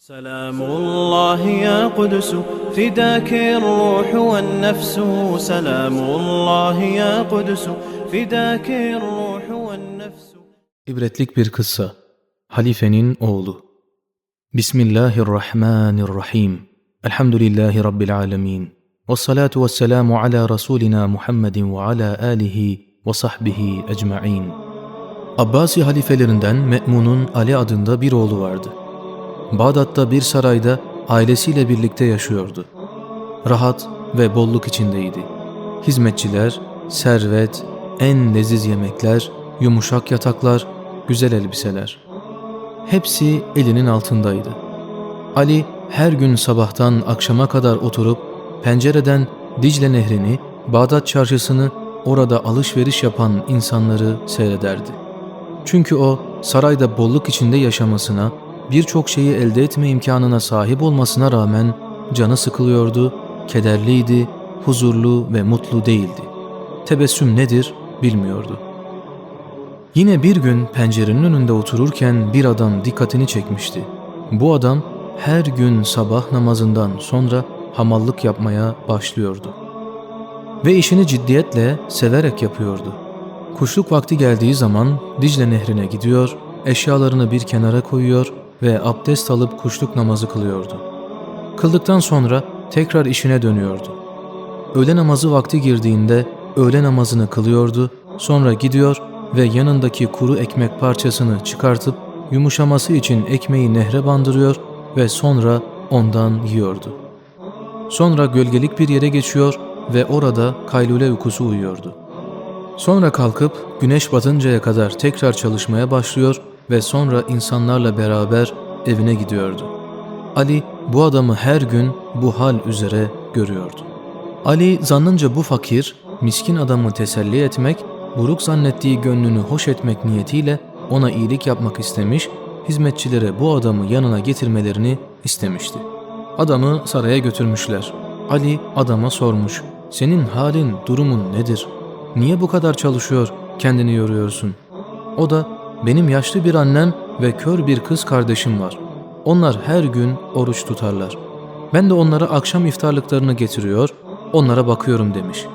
سلام الله يا قدس فداك الروح والنفس سلام الله يا قدس فداك الروح والنفس İbretlik bir kıssa. Halifenin oğlu. Bismillahirrahmanirrahim. Elhamdülillahi Rabbil alemin. Ve salatu ve selamu ala Resulina Muhammedin ve ala alihi ve sahbihi ecma'in. Abbasi halifelerinden Me'mun'un Ali adında bir oğlu vardı. Bağdat'ta bir sarayda ailesiyle birlikte yaşıyordu. Rahat ve bolluk içindeydi. Hizmetçiler, servet, en leziz yemekler, yumuşak yataklar, güzel elbiseler. Hepsi elinin altındaydı. Ali her gün sabahtan akşama kadar oturup pencereden Dicle Nehri'ni, Bağdat çarşısını, orada alışveriş yapan insanları seyrederdi. Çünkü o sarayda bolluk içinde yaşamasına, birçok şeyi elde etme imkanına sahip olmasına rağmen canı sıkılıyordu, kederliydi, huzurlu ve mutlu değildi. Tebessüm nedir bilmiyordu. Yine bir gün pencerenin önünde otururken bir adam dikkatini çekmişti. Bu adam her gün sabah namazından sonra hamallık yapmaya başlıyordu. Ve işini ciddiyetle, severek yapıyordu. Kuşluk vakti geldiği zaman Dicle Nehri'ne gidiyor, eşyalarını bir kenara koyuyor ve abdest alıp kuşluk namazı kılıyordu. Kıldıktan sonra tekrar işine dönüyordu. Öğle namazı vakti girdiğinde öğle namazını kılıyordu, sonra gidiyor ve yanındaki kuru ekmek parçasını çıkartıp yumuşaması için ekmeği nehre bandırıyor ve sonra ondan yiyordu. Sonra gölgelik bir yere geçiyor ve orada kaylule uykusu uyuyordu. Sonra kalkıp güneş batıncaya kadar tekrar çalışmaya başlıyor ve sonra insanlarla beraber evine gidiyordu. Ali bu adamı her gün bu hal üzere görüyordu. Ali zannınca bu fakir, miskin adamı teselli etmek, buruk zannettiği gönlünü hoş etmek niyetiyle ona iyilik yapmak istemiş, hizmetçilere bu adamı yanına getirmelerini istemişti. Adamı saraya götürmüşler. Ali adama sormuş, senin halin, durumun nedir? Niye bu kadar çalışıyor, kendini yoruyorsun? O da, benim yaşlı bir annem ve kör bir kız kardeşim var. Onlar her gün oruç tutarlar. Ben de onlara akşam iftarlıklarını getiriyor, onlara bakıyorum demiş.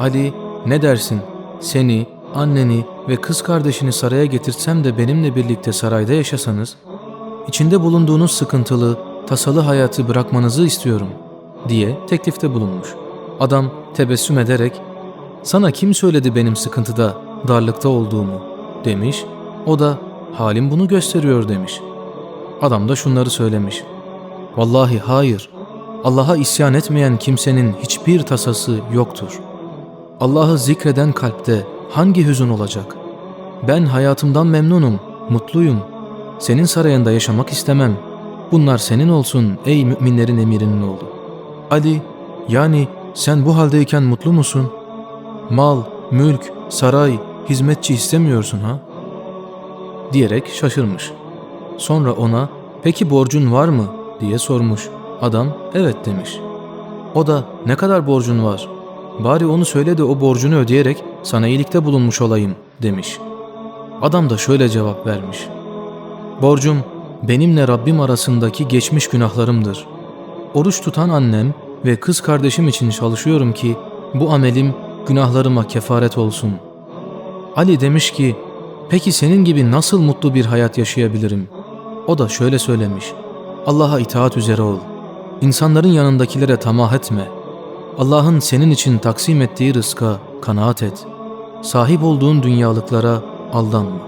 Ali, ne dersin? Seni, anneni ve kız kardeşini saraya getirtsem de benimle birlikte sarayda yaşasanız, içinde bulunduğunuz sıkıntılı, tasalı hayatı bırakmanızı istiyorum diye teklifte bulunmuş. Adam tebessüm ederek, sana kim söyledi benim sıkıntıda, darlıkta olduğumu demiş. O da halim bunu gösteriyor demiş. Adam da şunları söylemiş. Vallahi hayır. Allah'a isyan etmeyen kimsenin hiçbir tasası yoktur. Allah'ı zikreden kalpte hangi hüzün olacak? Ben hayatımdan memnunum, mutluyum. Senin sarayında yaşamak istemem. Bunlar senin olsun ey müminlerin emirinin oğlu. Ali, yani sen bu haldeyken mutlu musun? Mal, mülk, saray, hizmetçi istemiyorsun ha? Diyerek şaşırmış. Sonra ona peki borcun var mı diye sormuş. Adam evet demiş. O da ne kadar borcun var? Bari onu söyle de o borcunu ödeyerek sana iyilikte bulunmuş olayım demiş. Adam da şöyle cevap vermiş. Borcum benimle Rabbim arasındaki geçmiş günahlarımdır. Oruç tutan annem ve kız kardeşim için çalışıyorum ki bu amelim günahlarıma kefaret olsun. Ali demiş ki, peki senin gibi nasıl mutlu bir hayat yaşayabilirim? O da şöyle söylemiş, Allah'a itaat üzere ol. İnsanların yanındakilere tamah etme. Allah'ın senin için taksim ettiği rızka kanaat et. Sahip olduğun dünyalıklara aldanma.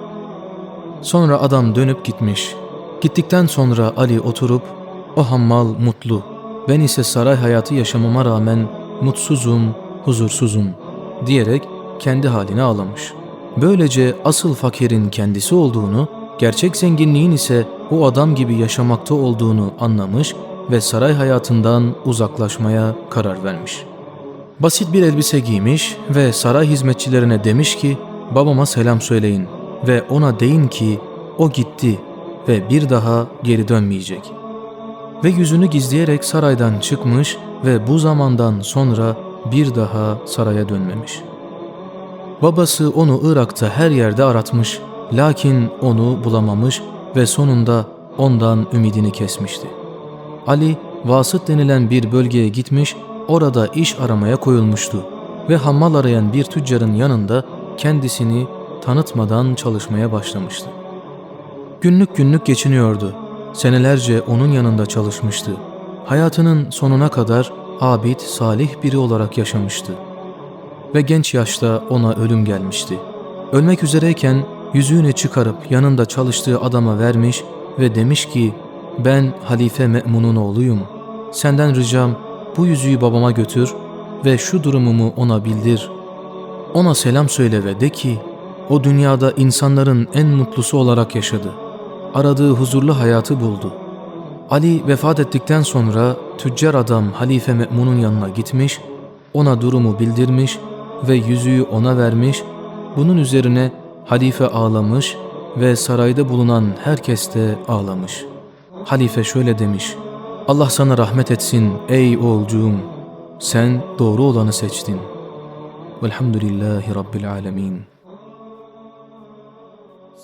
Sonra adam dönüp gitmiş. Gittikten sonra Ali oturup, o hammal mutlu, ben ise saray hayatı yaşamama rağmen mutsuzum, huzursuzum diyerek kendi haline ağlamış. Böylece asıl fakirin kendisi olduğunu, gerçek zenginliğin ise o adam gibi yaşamakta olduğunu anlamış ve saray hayatından uzaklaşmaya karar vermiş. Basit bir elbise giymiş ve saray hizmetçilerine demiş ki babama selam söyleyin ve ona deyin ki o gitti ve bir daha geri dönmeyecek. Ve yüzünü gizleyerek saraydan çıkmış ve bu zamandan sonra bir daha saraya dönmemiş. Babası onu Irak'ta her yerde aratmış lakin onu bulamamış ve sonunda ondan ümidini kesmişti. Ali, Vasıt denilen bir bölgeye gitmiş, orada iş aramaya koyulmuştu ve hammal arayan bir tüccarın yanında kendisini tanıtmadan çalışmaya başlamıştı. Günlük günlük geçiniyordu. Senelerce onun yanında çalışmıştı. Hayatının sonuna kadar abid, salih biri olarak yaşamıştı. Ve genç yaşta ona ölüm gelmişti. Ölmek üzereyken yüzüğünü çıkarıp yanında çalıştığı adama vermiş ve demiş ki ben Halife Me'mun'un oğluyum. Senden ricam bu yüzüğü babama götür ve şu durumumu ona bildir. Ona selam söyle ve de ki o dünyada insanların en mutlusu olarak yaşadı. Aradığı huzurlu hayatı buldu. Ali vefat ettikten sonra tüccar adam Halife Me'mun'un yanına gitmiş, ona durumu bildirmiş ve yüzüğü ona vermiş. Bunun üzerine halife ağlamış ve sarayda bulunan herkes de ağlamış. Halife şöyle demiş, Allah sana rahmet etsin ey oğulcuğum, sen doğru olanı seçtin. Velhamdülillahi Rabbil alemin.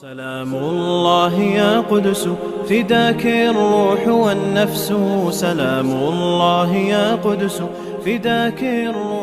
سلام الله يا قدس فداك الروح والنفس سلام الله يا قدس فداك الروح